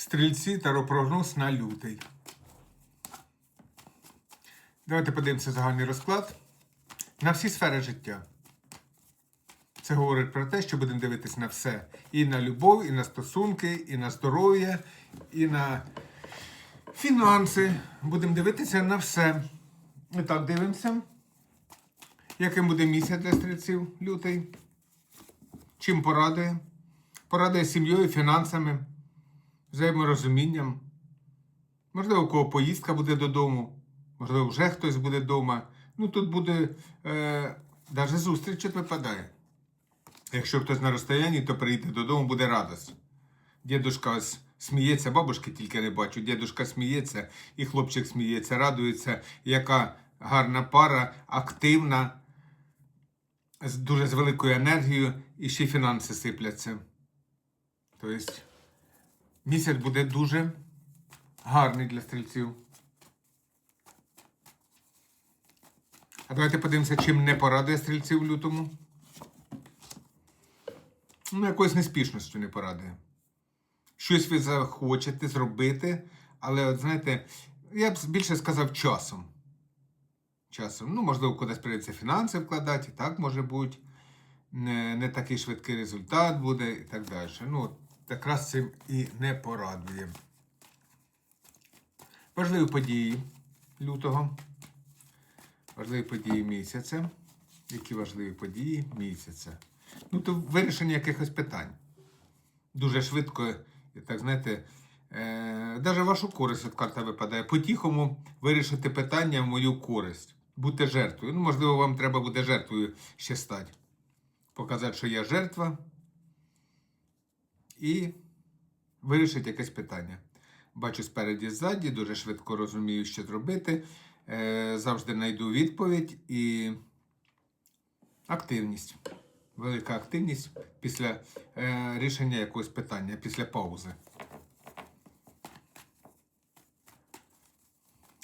Стрільці таропрогноз на лютий. Давайте подивимося загальний розклад на всі сфери життя. Це говорить про те, що будемо дивитися на все. І на любов, і на стосунки, і на здоров'я, і на фінанси. Будемо дивитися на все. І так, дивимося. Яким буде місяць для стрільців лютий? Чим порадує? Порадує сім'єю, фінансами, взаєморозумінням. Можливо, у кого поїздка буде додому, можливо, вже хтось буде вдома. Ну, тут буде е, навіть зустріч випадає. Якщо хтось на розстоянні, то прийти додому буде радость. Дідушка сміється, бабушки тільки не бачу. Дідушка сміється, і хлопчик сміється, радується, яка гарна пара, активна, з дуже з великою енергією, і ще й фінанси сипляться. Тобто місяць буде дуже гарний для стрільців. А давайте подивимося, чим не порадує стрільців в лютому. Ну, якоюсь неспішністю не порадує. Щось ви захочете зробити, але, от знаєте, я б більше сказав часом. Часом. Ну, можливо, кудись прийдеться фінанси вкладати, і так може бути. Не, не такий швидкий результат буде і так далі. Ну, якраз цим і не порадує. Важливі події лютого. Важливі події місяця. Які важливі події місяця? Ну, то вирішення якихось питань. Дуже швидко, так знаєте, е, навіть вашу користь от карта випадає. По-тихому вирішити питання в мою користь. Бути жертвою. Ну, можливо, вам треба буде жертвою ще стати. Показати, що я жертва. І вирішити якесь питання. Бачу спереді ззаді, дуже швидко розумію, що зробити. Е, завжди знайду відповідь і активність. Велика активність після е, рішення якогось питання, після паузи.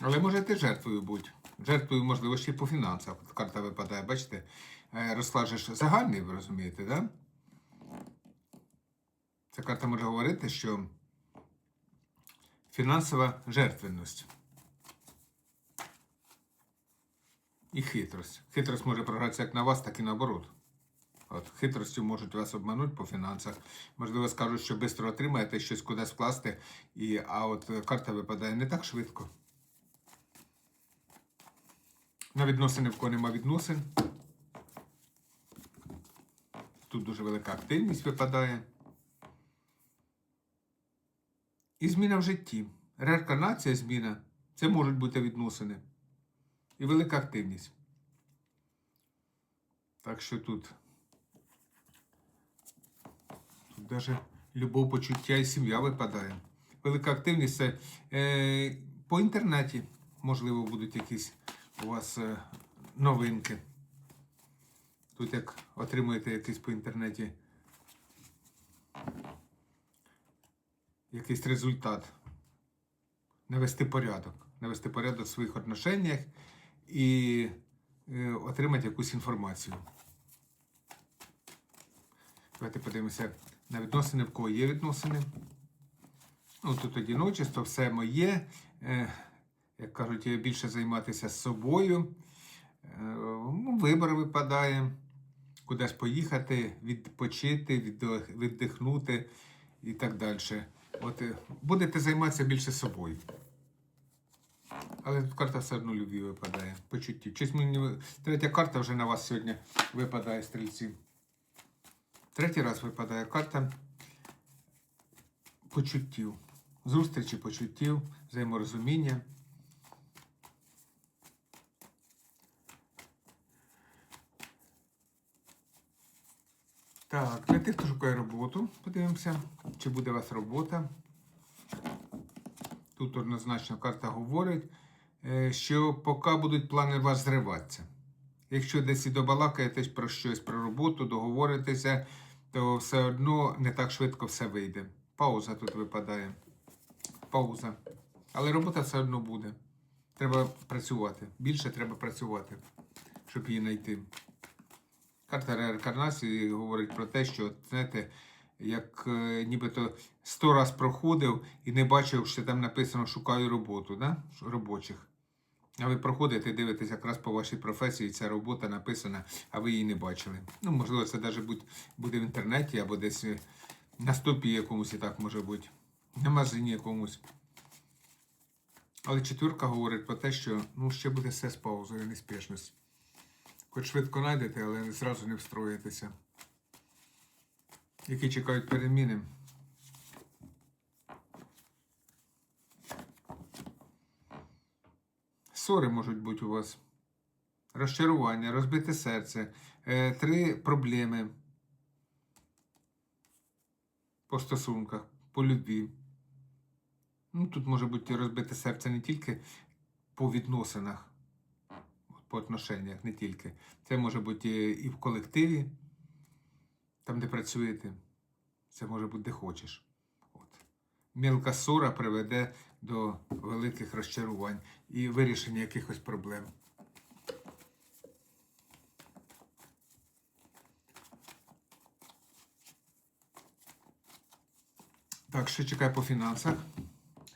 Але можете жертвою бути. Жертвою, можливо, ще й по фінансах. Карта випадає, бачите, е, розклад же ж загальний, ви розумієте? Да? Ця карта може говорити, що фінансова жертвенність. І хитрость. Хитрость може програтися як на вас, так і наоборот. От, хитростю можуть вас обманути по фінансах. Можливо, скажуть, що швидко отримаєте щось кудись вкласти, і, а от е, карта випадає не так швидко. На відносини в кого нема відносин. Тут дуже велика активність випадає. І зміна в житті. Реінкарнація зміна. Це можуть бути відносини. І велика активність. Так що тут. Тут навіть любов, почуття і сім'я випадає. Велика активність це е, по інтернеті, можливо, будуть якісь у вас е, новинки. Тут як отримуєте якийсь по інтернеті якийсь результат. Навести порядок. Навести порядок в своїх отношеннях і е, отримати якусь інформацію. Давайте подивимося на відносини, в кого є відносини. Ну, тут одіночество, все моє. Е, як кажуть, більше займатися собою. Е, ну, вибор випадає. Кудись поїхати, відпочити, віддихнути і так далі. От е, будете займатися більше собою. Але тут карта все одно любві випадає. Почуттів. Чись мені третя карта вже на вас сьогодні випадає стрільці. Третій раз випадає карта почуттів. Зустрічі почуттів, взаєморозуміння. Так, для тих, хто шукає роботу, подивимося, чи буде у вас робота. Тут однозначно карта говорить, е, що поки будуть плани вас зриватися. Якщо десь і добалакаєтесь про щось, про роботу, договоритеся, то все одно не так швидко все вийде. Пауза тут випадає. Пауза. Але робота все одно буде. Треба працювати. Більше треба працювати, щоб її знайти. Карта реінкарнації говорить про те, що знаєте, як е, нібито сто раз проходив і не бачив, що там написано шукаю роботу, да? Робочих. А ви проходите, дивитесь якраз по вашій професії, ця робота написана, а ви її не бачили. Ну, можливо, це навіть буде в інтернеті або десь е, на стопі якомусь і так може бути, на магазині якомусь. Але четвірка говорить про те, що ну, ще буде все з паузою, неспішність. Хоч швидко знайдете, але зразу не встроїтеся. Які чекають переміни. Ссори можуть бути у вас. Розчарування, розбите серце, е, три проблеми по стосунках, по любві. Ну, тут може бути розбите серце не тільки по відносинах, по отношеннях, не тільки. Це може бути і в колективі, там, де працюєте. Це може бути де хочеш. От. Мілка ссора приведе до великих розчарувань і вирішення якихось проблем. Так, що чекає по фінансах?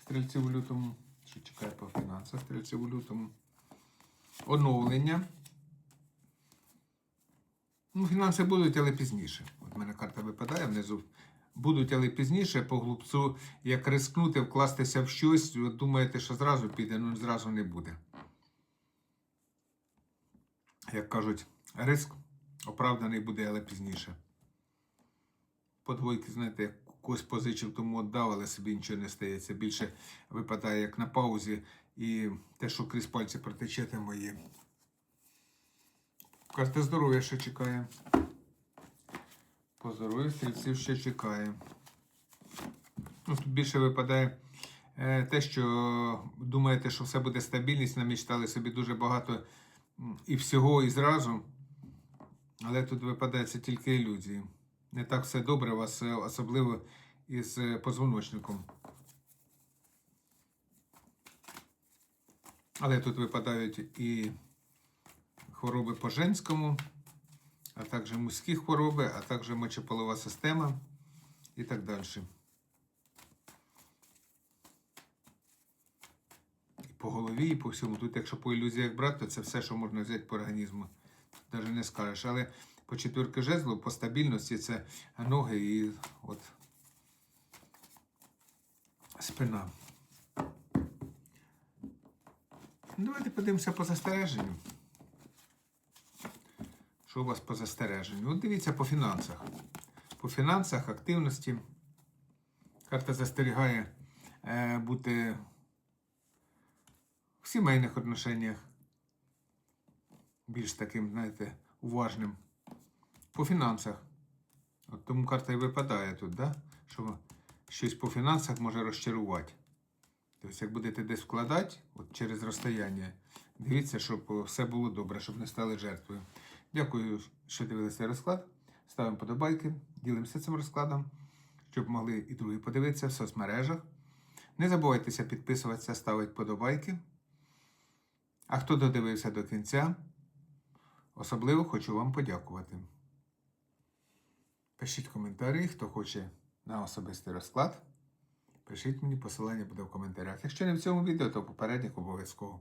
Стрільців у лютому. Що чекає по фінансах стрільців у лютому? Оновлення. Ну, фінанси будуть, але пізніше. От в мене карта випадає внизу. Будуть, але пізніше по глупцу, як рискнути, вкластися в щось, от думаєте, що зразу піде, ну зразу не буде. Як кажуть, риск оправданий буде, але пізніше. По двойки, знаєте, як когось позичив, тому віддав, але собі нічого не стається. Більше випадає як на паузі, і те, що крізь пальці протече, те моє. Карта здоров'я ще чекає. По здоров'ю стрільців ще чекає. Ну, тут більше випадає е, те, що думаєте, що все буде стабільність, намічтали собі дуже багато і всього, і зразу. Але тут випадає це тільки ілюзії. Не так все добре у вас, е, особливо із е, позвоночником. Але тут випадають і хвороби по женському, а також мужські хвороби, а також мочеполова система і так далі. І по голові, і по всьому. Тут, якщо по ілюзіях брати, то це все, що можна взяти по організму. Навіть не скажеш. Але по четвірки жезлу, по стабільності це ноги і от спина. Давайте подивимося по застереженню. Що у вас по застереженню? От дивіться по фінансах. По фінансах, активності. Карта застерігає е, бути в сімейних отношеннях більш таким, знаєте, уважним. По фінансах. От тому карта і випадає тут, да? що щось по фінансах може розчарувати. Тобто, як будете десь вкладати от через розстояння, дивіться, щоб все було добре, щоб не стали жертвою. Дякую, що дивилися розклад. Ставимо подобайки, ділимося цим розкладом, щоб могли і другі подивитися в соцмережах. Не забувайтеся підписуватися, ставити подобайки. А хто додивився до кінця, особливо хочу вам подякувати. Пишіть коментарі, хто хоче на особистий розклад. Пишіть мені, посилання буде в коментарях. Якщо не в цьому відео, то в попередніх обов'язково.